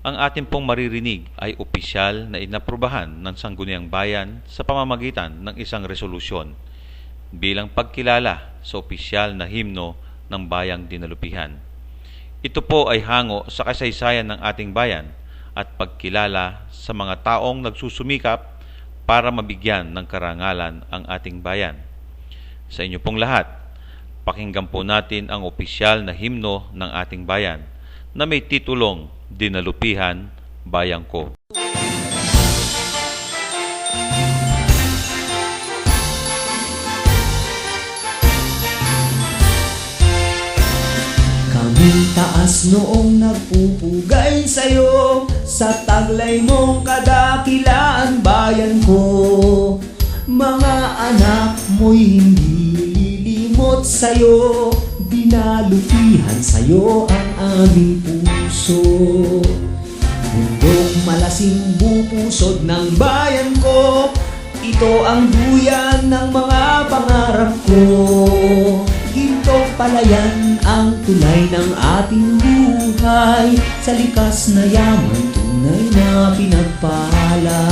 Ang ating pong maririnig ay opisyal na inaprubahan ng Sangguniang Bayan sa pamamagitan ng isang resolusyon bilang pagkilala sa opisyal na himno ng Bayang Dinalupihan. Ito po ay hango sa kasaysayan ng ating bayan at pagkilala sa mga taong nagsusumikap para mabigyan ng karangalan ang ating bayan. Sa inyo pong lahat, pakinggan po natin ang opisyal na himno ng ating bayan na may titulong Dinalupihan, Bayang Ko. Kaming taas noong nagpupugay sa'yo Sa taglay mong kadakilaan bayan ko Mga anak mo'y hindi lilimot sa'yo Dinalupihan sa'yo ang aming puso Bundok malasing bupusod ng bayan ko. Ito ang duyan ng mga pangarap ko. Ginto palayan ang tulay ng ating buhay. Sa likas na yaman tunay na pinagpala.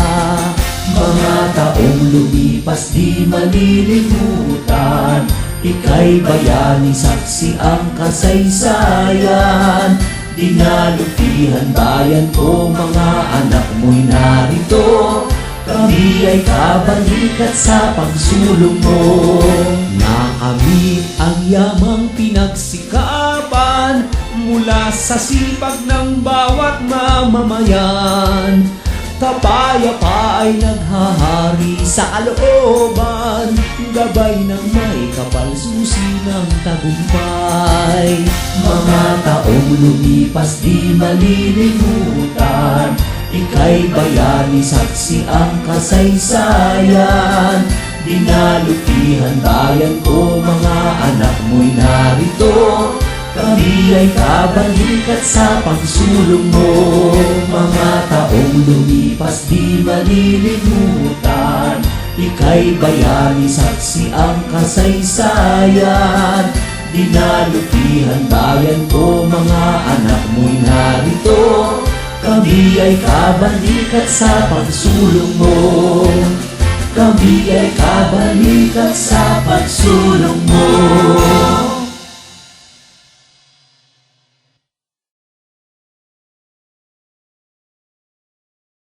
Mga taong lumipas di malilimutan Ika'y bayani saksi ang kasaysayan Dinalupihan bayan ko mga anak mo'y narito. Kami ay kabalikat sa pagsulong mo. Nakamit ang yamang pinagsikapan Mula sa sipag ng bawat mamamayan. Kapayapa ay naghahari sa kalooban Gabay ng may kapal susi ng tagumpay. Mga taong lumipas di malilimutan. Ika'y bayani saksi ang kasaysayan. Dinalupihan bayan ko mga anak mo'y narito. Kami ay kabalikat sa pagsulong mo. Mga taong lumipas di malilimutan Ika'y bayani saksi ang kasaysayan. Dinalupihan bayan ko mga anak mo'y narito. Kami ay kabalikat sa pagsulong mo. Kami ay kabalikat sa pagsulong mo